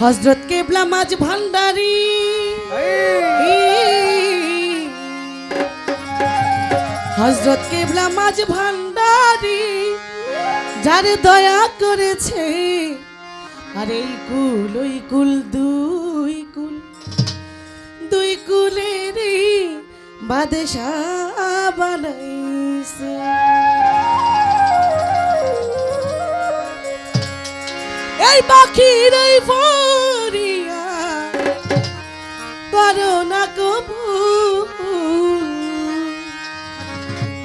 হজরত কেবলা মাছ ভান্ডারি। হজরত কেবলা মাছ ভান্ডারি, যার দয়া করেছে। আর এই কুল, ওই কুল, দুই কুল। দুই কুলের বাদশাহ বানাইছে। এই পাখির এই ফোন পারো না কবু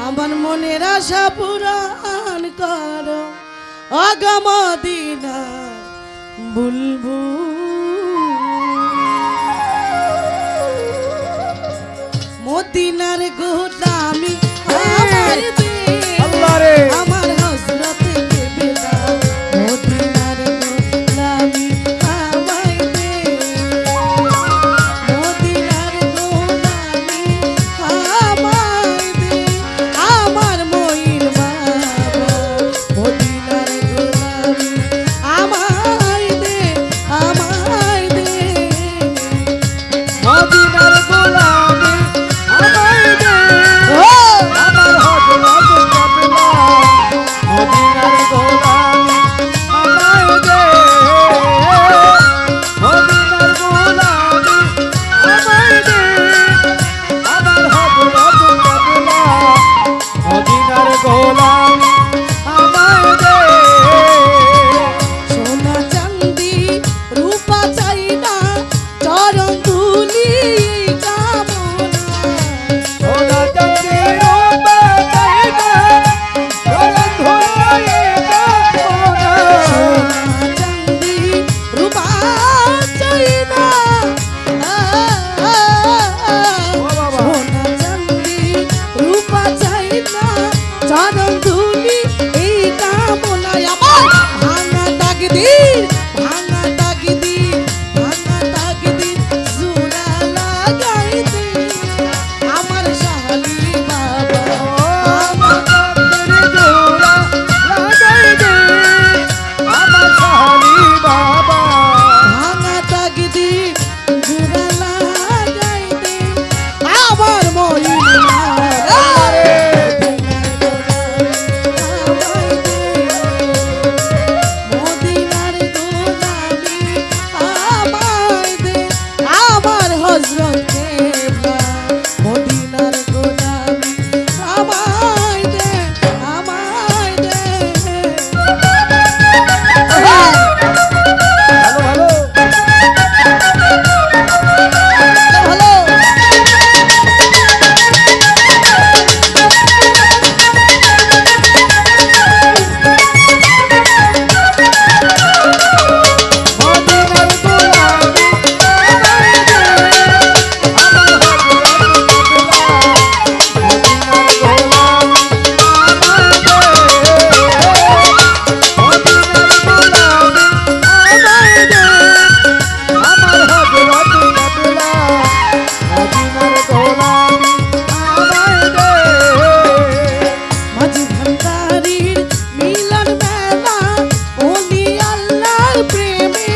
আমার মনের আশা পুরাণ করো অগমদিনা বুলবুল। মদিনার গো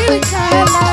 Africa.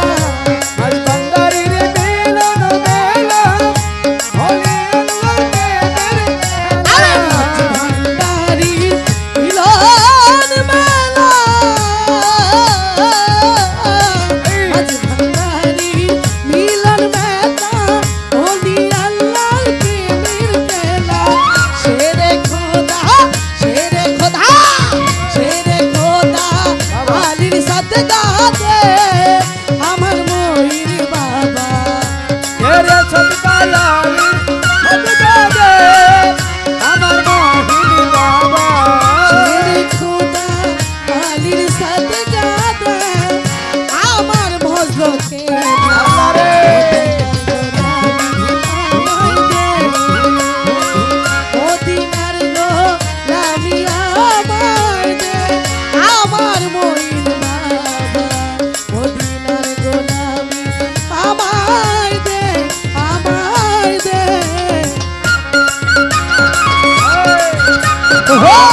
হবে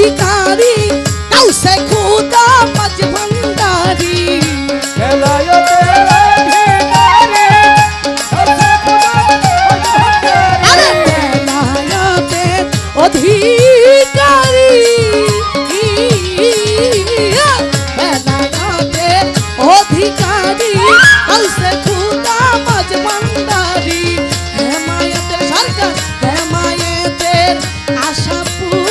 ভিখারি কাউসে খুদা পাঁচ ভণ্ডারি অধিকারী অধিকারী আলসে খুদা পাঁচ ভণ্ডারি হেমায়তের আশা পুর